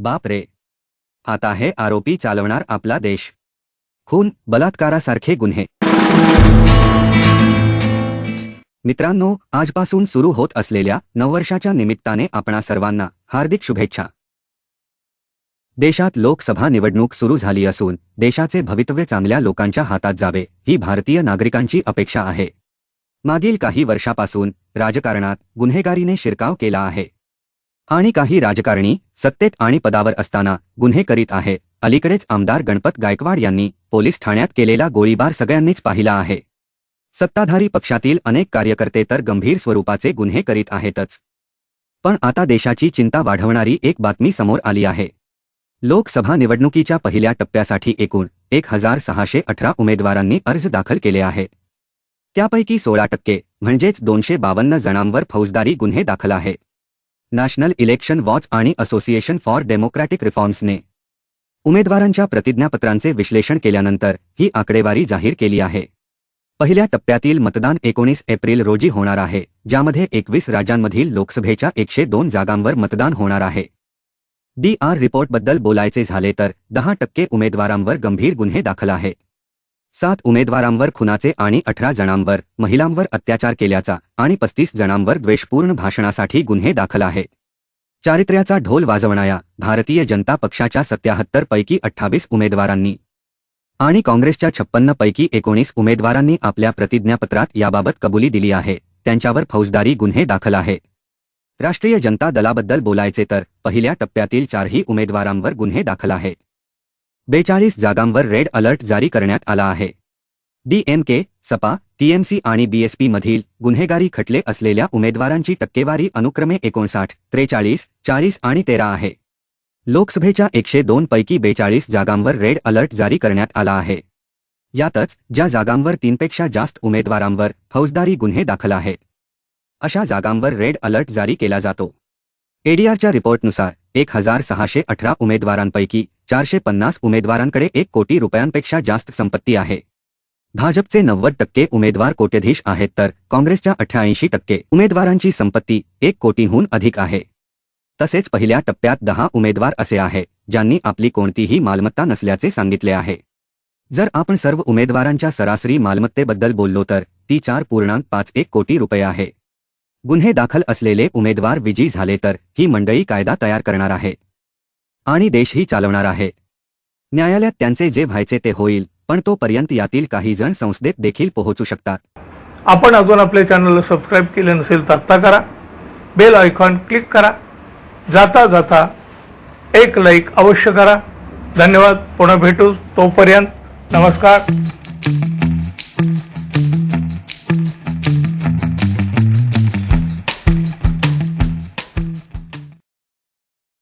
बाप रे. आता हे आरोपी चालवणार आपला देश. खून बलात्कारासारखे गुन्हे. मित्रांनो आजपासून सुरू होत असलेल्या नववर्षाच्या निमित्ताने आपणा सर्वांना हार्दिक शुभेच्छा. देशात लोकसभा निवडणूक सुरू झाली असून देशाचे भवितव्य चांगल्या लोकांच्या हातात जावे ही भारतीय नागरिकांची अपेक्षा आहे. मागील काही वर्षापासून राजकारणात गुन्हेगारीने शिरकाव केला आहे. आणि काही राजकारणी सत्तेत आणि पदावर असताना गुन्हे करीत आहे. अलीकडेच आमदार गणपत गायकवाड यांनी पोलीस ठाण्यात केलेला गोळीबार सगळ्यांनीच पाहिला आहे. सत्ताधारी पक्षातील अनेक कार्यकर्ते तर गंभीर स्वरूपाचे गुन्हे करीत आहेतच. पण आता देशाची चिंता वाढवणारी एक बातमी समोर आली आहे. लोकसभा निवडणुकीच्या पहिल्या टप्प्यासाठी एकूण एक हजार सहाशे अठरा उमेदवारांनी अर्ज दाखल केले आहे. त्यापैकी सोळा टक्के म्हणजेच दोनशे बावन्न जणांवर फौजदारी गुन्हे दाखल आहेत नॅशनल इलेक्शन वॉच आणि असोसिएशन फॉर डेमोक्रॅटिक रिफॉर्म्सने. उमेदवारांच्या प्रतिज्ञापत्रांचे विश्लेषण केल्यानंतर ही आकडेवारी जाहीर केली आहे. पहिल्या टप्प्यातील मतदान एकोणीस एप्रिल रोजी होणार आहे ज्यामध्ये एकवीस राज्यांमधील लोकसभेच्या एकशे दोन जागांवर मतदान होणार आहे. डी आर रिपोर्टबद्दल बोलायचे झाले तर दहा टक्के उमेदवारांवर गंभीर गुन्हे दाखल आहेत सात उमेदवारांवर खुनाचे आणि अठरा जणांवर महिलांवर अत्याचार केल्याचा आणि पस्तीस जणांवर द्वेषपूर्ण भाषणासाठी गुन्हे दाखल आहेत. चारित्र्याचा ढोल वाजवणाऱ्या भारतीय जनता पक्षाच्या सत्याहत्तर पैकी अठ्ठावीस उमेदवारांनी आणि काँग्रेसच्या छप्पन्न पैकी एकोणीस उमेदवारांनी आपल्या प्रतिज्ञापत्रात याबाबत कबुली दिली आहे. त्यांच्यावर फौजदारी गुन्हे दाखल आहेत. राष्ट्रीय जनता दलाबद्दल बोलायचे तर पहिल्या टप्प्यातील चारही उमेदवारांवर गुन्हे दाखल आहेत. बेचाळीस जागांवर रेड अलर्ट जारी करण्यात आला आहे. डीएमके सपा टीएमसी आणि बीएसपी मधील गुन्हेगारी खटले असलेल्या उमेदवारांची टक्केवारी अनुक्रमे एकोणसाठ त्रेचाळीस चाळीस आणि तेरा आहे. लोकसभेच्या एकशे दोन पैकी बेचाळीस जागांवर रेड अलर्ट जारी करण्यात आला आहे. यातच ज्या जागांवर तीनपेक्षा जास्त उमेदवारांवर फौजदारी गुन्हे दाखल आहेत अशा जागांवर रेड अलर्ट जारी केला जातो. एडीआरच्या रिपोर्टनुसार एक हजार सहाशे अठरा उमेदवारांपैकी चारशे पन्नास उमेदवारांकडे एक कोटी रुपयांपेक्षा जास्त संपत्ती आहे. भाजपचे नव्वद टक्के उमेदवार कोट्यधीश आहेत तर काँग्रेसच्या अठ्ठ्याऐंशी टक्के उमेदवारांची संपत्ती एक कोटीहून अधिक आहे. तसेच पहिल्या टप्प्यात दहा उमेदवार असे आहे ज्यांनी आपली कोणतीही मालमत्ता नसल्याचे सांगितले आहे. जर आपण सर्व उमेदवारांच्या सरासरी मालमत्तेबद्दल बोललो तर ती चार पूर्णांक पाच एक कोटी रुपये आहे. गुन्हे दाखल असलेले उमेदवार विजयी झाले तर ही मंडळी कायदा तयार करणार आहे. आणि देशही चालवणार आहे. न्यायालयात त्यांचे जे व्हायचे ते होईल पण तोपर्यंत यातील काही जण संसदेत देखील पोहोचू शकतात. आपण अजून आपल्या चॅनलला सबस्क्राईब केले नसेल तर आत्ता करा. बेल आयकॉन क्लिक करा. जाता जाता एक लाईक अवश्य करा. धन्यवाद. पुन्हा भेटू तोपर्यंत. नमस्कार.